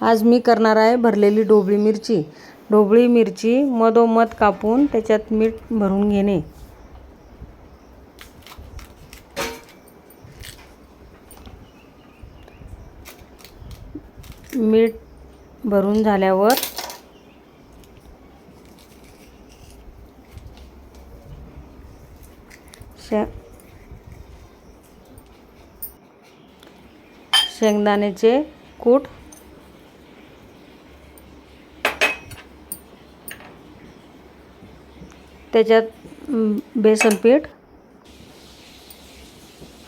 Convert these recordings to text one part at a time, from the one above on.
आज मी करणार आहे भरलेली ढोबळी मिरची. ढोबळी मिरची मधोमध कापून त्याच्यात मीठ भरून घेणे. मीठ भरून झाल्यावर शे शेंगदाण्याचे कूट त्याच्यात बेसन पीठ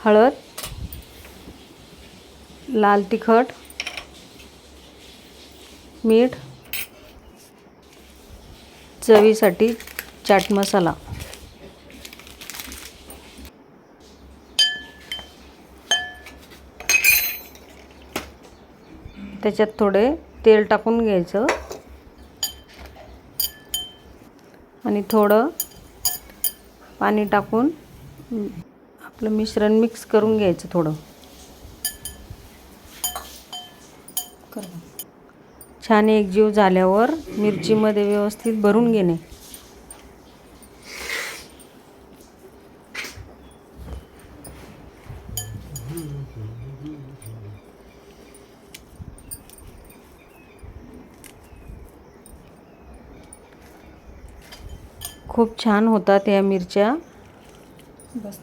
हळद लाल तिखट मीठ चवीसाठी चाट मसाला. त्याच्यात थोडे तेल टाकून घ्यायचं. आणि थोडं पाणी टाकून आपलं मिश्रण मिक्स करून घ्यायचं थोडं. छान एकजीव झाल्यावर मिरचीमध्ये व्यवस्थित भरून घेणे. खूप छान होतात या मिरच्या. बस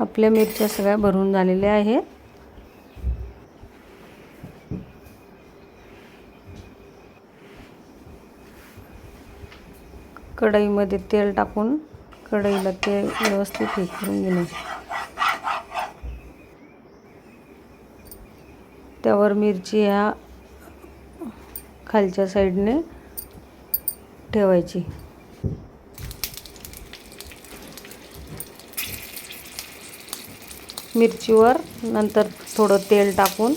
आपल्या मिरच्या सगळ्या भरून झालेल्या आहेत. कढईमध्ये तेल टाकून कढईला ते व्यवस्थित हे करून घेणे. त्यावर मिरची ह्या खालच्या साईडने ठेवायची. मिरचीवर नंतर थोडं तेल टाकून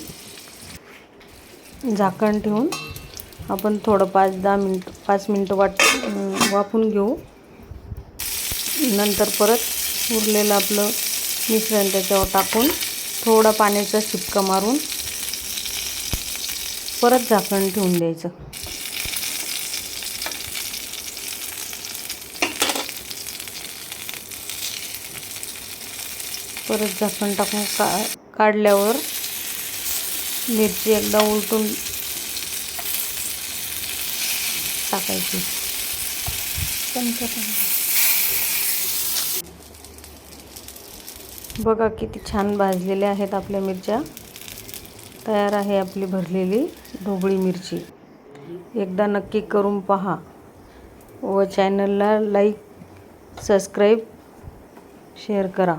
झाकण ठेवून आपण थोडं पाच दहा मिनट पाच मिनटं वाट वाफून घेऊ. नंतर परत उरलेलं आपलं मिश्रण त्याच्यावर टाकून थोडं पाण्याचा शिपका मारून परत झाकण ठेवून द्यायचं. परत झाकण टाकून का काढल्यावर मिरची एकदा उलटून टाकायची. बघा किती छान भाजलेल्या आहेत आपल्या मिरच्या. तयार आहे आपली भरलेली ढोबळी मिरची. एकदा नक्की करून पहा. व चॅनलला लाईक सबस्क्राईब शेअर करा.